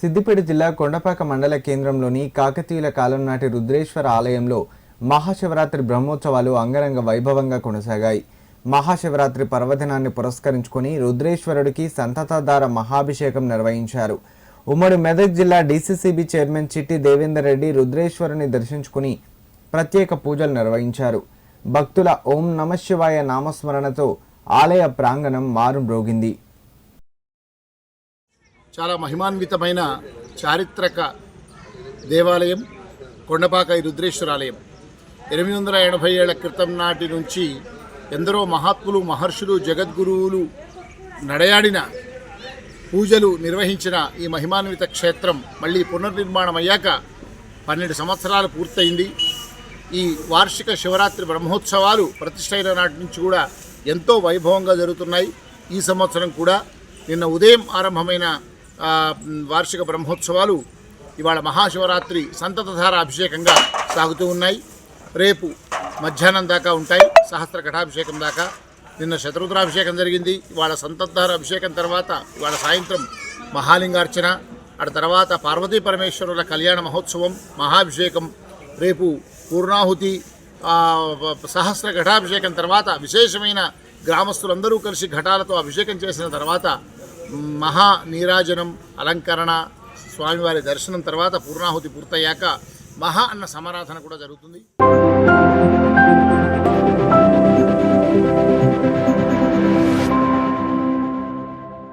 సిద్దిపేట జిల్లా కొండపాక మండల కేంద్రంలోని కాకతీయుల కాలం నాటి రుద్రేశ్వర ఆలయంలో మహాశివరాత్రి బ్రహ్మోత్సవాలు అంగరంగ వైభవంగా కొనసాగాయి. మహాశివరాత్రి పర్వదినాన్ని పురస్కరించుకుని రుద్రేశ్వరుడికి సంతతధార మహాభిషేకం నిర్వహించారు. ఉమ్మడి మెదక్ జిల్లా డీసీసీబీ చైర్మన్ చిట్టి దేవేందర్ రెడ్డి రుద్రేశ్వరుని దర్శించుకుని ప్రత్యేక పూజలు నిర్వహించారు. భక్తుల ఓం నమశివాయ నామస్మరణతో ఆలయ ప్రాంగణం మారుమ్రోగింది. చాలా మహిమాన్వితమైన చారిత్రక దేవాలయం కొండపాక రుద్రేశ్వరాలయం. రుద్రేశ్వర ఆలయం ఎనిమిది వందల ఎనభై ఏళ్ళ క్రితం నాటి నుంచి ఎందరో మహాత్ములు మహర్షులు జగద్గురువులు నడయాడిన పూజలు నిర్వహించిన ఈ మహిమాన్విత క్షేత్రం మళ్ళీ పునర్నిర్మాణం అయ్యాక పన్నెండు సంవత్సరాలు పూర్తయింది. ఈ వార్షిక శివరాత్రి బ్రహ్మోత్సవాలు ప్రతిష్టైన నాటి నుంచి కూడా ఎంతో వైభవంగా జరుగుతున్నాయి. ఈ సంవత్సరం కూడా నిన్న ఉదయం ఆరంభమైన వార్షిక బ్రహ్మోత్సవాలు ఇవాళ మహాశివరాత్రి సంతతధార అభిషేకంగా సాగుతూ ఉన్నాయి. రేపు మధ్యాహ్నం దాకా ఉంటాయి. సహస్ర ఘటాభిషేకం దాకా. నిన్న శతరుద్రాభిషేకం జరిగింది. ఇవాళ సంతతధార అభిషేకం తర్వాత ఇవాళ సాయంత్రం మహాలింగార్చన. అటు తర్వాత పార్వతీ పరమేశ్వరుల కళ్యాణ మహోత్సవం మహాభిషేకం. రేపు పూర్ణాహుతి సహస్ర ఘటాభిషేకం తర్వాత విశేషమైన గ్రామస్తులందరూ కలిసి ఘటాలతో అభిషేకం చేసిన తర్వాత మహా నీరాజనం అలంకరణ స్వామివారి దర్శనం తర్వాత పూర్ణాహుతి పూర్తయ్యాక మహా అన్న సమారాధన కూడా జరుగుతుంది.